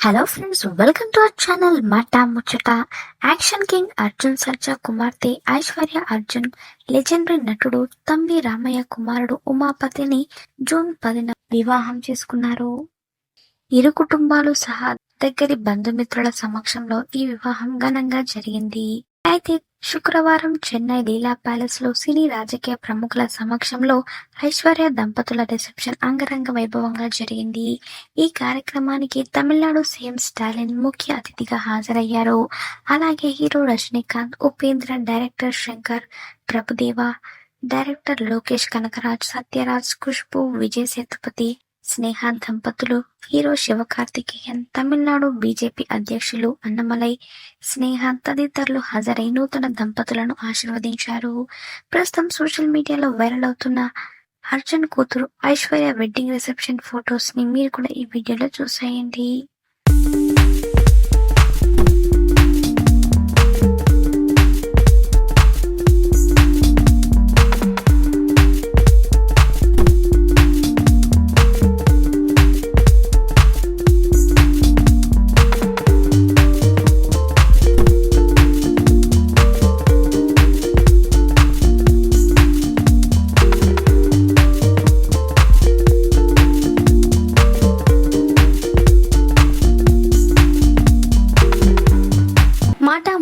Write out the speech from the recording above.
Hello friends welcome to our channel Mata Muchata action king Arjun Sarja కుమార్తె Aishwarya Arjun legendary నటుడు తంబి రామయ్య కుమారుడు ఉమాపతిని June పదిన వివాహం చేసుకున్నారు. ఇరు కుటుంబాలు సహా దగ్గరి బంధుమిత్రుల సమక్షంలో ఈ వివాహం ఘనంగా జరిగింది. అయితే శుక్రవారం చెన్నై లీలా ప్యాలెస్లో సినీ రాజకీయ ప్రముఖుల సమక్షంలో ఐశ్వర్య దంపతుల రిసెప్షన్ అంగరంగ వైభవంగా జరిగింది. ఈ కార్యక్రమానికి తమిళనాడు సీఎం స్టాలిన్ ముఖ్య అతిథిగా హాజరయ్యారు. అలాగే hero Rajinikanth Upendra director Shankar Prabhudeva director Lokesh Kanagaraj Sathyaraj Khushbu Vijay Sethupathi Sneha దంపతులు హీరో శివకార్తికేయన్ తమిళనాడు బీజేపీ అధ్యక్షులు అన్నమలై స్నేహ తదితరులు హాజరై నూతన దంపతులను ఆశీర్వదించారు. ప్రస్తుతం సోషల్ మీడియాలో వైరల్ అవుతున్న అర్జున్ కూతురు ఐశ్వర్య వెడ్డింగ్ రిసెప్షన్ ఫొటోస్ని మీరు కూడా ఈ వీడియోలో చూసేయండి.